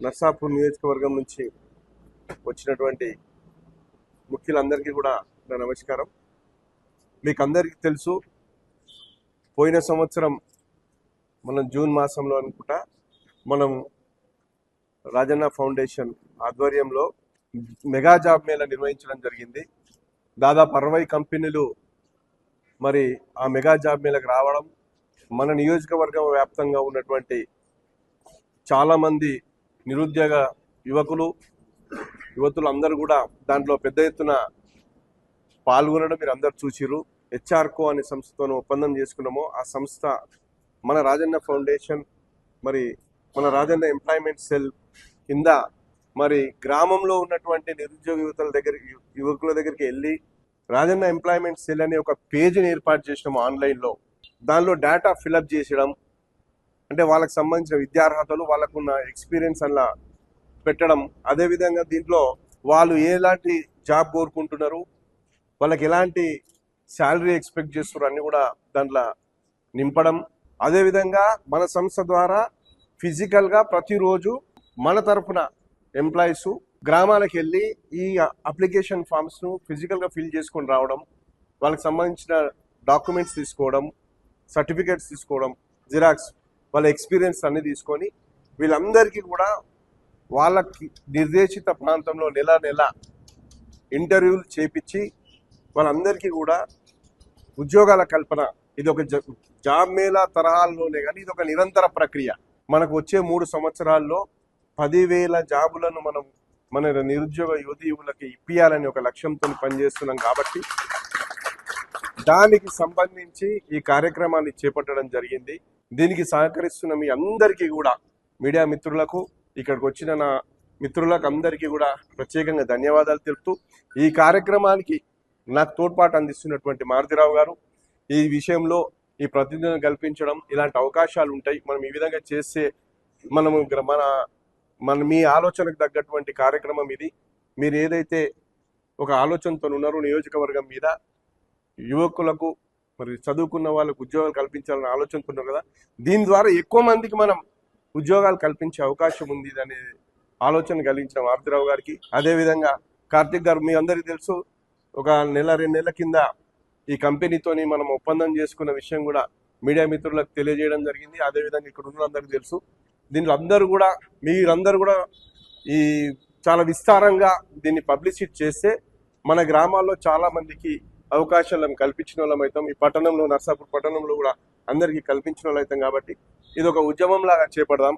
నర్సాపూర్ నియోజకవర్గం నుంచి వచ్చినటువంటి ముఖ్యులందరికీ కూడా నా నమస్కారం. మీకు అందరికీ తెలుసు పోయిన సంవత్సరం మనం జూన్ మాసంలో అనుకుంటా మనం రాజన్న ఫౌండేషన్ ఆధ్వర్యంలో మెగా జాబ్ మేళా నిర్వహించడం జరిగింది. దాదాపు అరవై కంపెనీలు మరి ఆ మెగా జాబ్ మేళకు రావడం మన నియోజకవర్గం వ్యాప్తంగా ఉన్నటువంటి చాలామంది నిరుద్యోగ యువకులు యువతులు అందరూ కూడా దాంట్లో పెద్ద ఎత్తున పాల్గొనడం మీరు అందరు చూసిరు హెచ్ఆర్కో అనే సంస్థతో ఒప్పందం చేసుకున్నాము. ఆ సంస్థ మన రాజన్న ఫౌండేషన్ మరి మన రాజన్న ఎంప్లాయ్మెంట్ సెల్ కింద మరి గ్రామంలో ఉన్నటువంటి నిరుద్యోగ యువతల దగ్గర యువకుల దగ్గరికి వెళ్ళి రాజన్న ఎంప్లాయ్మెంట్ సెల్ అనే ఒక పేజీని ఏర్పాటు చేసినాము ఆన్లైన్లో. దానిలో డేటా ఫిలప్ చేసడం అంటే వాళ్ళకి సంబంధించిన విద్యార్హతలు వాళ్ళకున్న ఎక్స్పీరియన్స్ అలా పెట్టడం. అదేవిధంగా దీంట్లో వాళ్ళు ఎలాంటి జాబ్ కోరుకుంటున్నారు వాళ్ళకి ఎలాంటి శాలరీ ఎక్స్పెక్ట్ చేస్తున్నారు అన్నీ కూడా దాంట్లో నింపడం. అదేవిధంగా మన సంస్థ ద్వారా ఫిజికల్గా ప్రతిరోజు మన తరఫున ఎంప్లాయీస్ గ్రామాలకు వెళ్ళి ఈ అప్లికేషన్ ఫామ్స్ను ఫిజికల్గా ఫిల్ చేసుకొని రావడం వాళ్ళకి సంబంధించిన డాక్యుమెంట్స్ తీసుకోవడం సర్టిఫికేట్స్ తీసుకోవడం జిరాక్స్ వాళ్ళ ఎక్స్పీరియన్స్ అన్ని తీసుకొని వీళ్ళందరికీ కూడా వాళ్ళకి నిర్దేశిత ప్రాంతంలో నెల నెల ఇంటర్వ్యూలు చేపించి వాళ్ళందరికీ కూడా ఉద్యోగాల కల్పన. ఇది ఒక జాబ్ మేళా తరహాల్లోనే కానీ ఇది ఒక నిరంతర ప్రక్రియ. మనకు వచ్చే మూడు సంవత్సరాల్లో పదివేల జాబులను మనం మన నిరుద్యోగ యువతి యువకులకి ఇప్పియాలని ఒక లక్ష్యంతో పనిచేస్తున్నాం కాబట్టి దానికి సంబంధించి ఈ కార్యక్రమాన్ని చేపట్టడం జరిగింది. దీనికి సహకరిస్తున్న మీ అందరికీ కూడా మీడియా మిత్రులకు ఇక్కడికి వచ్చిన నా మిత్రులకు అందరికీ కూడా ప్రత్యేకంగా ధన్యవాదాలు తెలుపుతూ ఈ కార్యక్రమానికి నాకు తోడ్పాటు అందిస్తున్నటువంటి మారుతిరావు గారు ఈ విషయంలో ఈ ప్రతినిధులను కల్పించడం ఇలాంటి అవకాశాలు ఉంటాయి. మనం ఈ విధంగా చేస్తే మనము మన మన మీ ఆలోచనకు తగ్గటువంటి కార్యక్రమం ఇది. మీరు ఏదైతే ఒక ఆలోచనతో ఉన్నారో నియోజకవర్గం మీద యువకులకు మరి చదువుకున్న వాళ్ళకు ఉద్యోగాలు కల్పించాలని ఆలోచనుకున్నాం కదా. దీని ద్వారా ఎక్కువ మందికి మనం ఉద్యోగాలు కల్పించే అవకాశం ఉంది అనే ఆలోచన కలిగించిన మారుతిరావు గారికి. అదేవిధంగా కార్తిక్ గారు మీ అందరికీ తెలుసు ఒక నెల రెండు నెలల కింద ఈ కంపెనీతోని మనం ఒప్పందం చేసుకున్న విషయం కూడా మీడియా మిత్రులకు తెలియజేయడం జరిగింది. అదేవిధంగా ఇక్కడ ఉన్న అందరికీ తెలుసు. దీనిలో అందరూ కూడా మీరందరూ కూడా ఈ చాలా విస్తారంగా దీన్ని పబ్లిసిటీ చేస్తే మన గ్రామాల్లో చాలామందికి అవకాశాలను కల్పించిన వాళ్ళం ఈ పట్టణంలో నర్సాపూర్ పట్టణంలో కూడా అందరికీ కల్పించిన వాళ్ళు అవుతాం కాబట్టి ఇది ఒక ఉద్యమం లాగా చేపడదాం.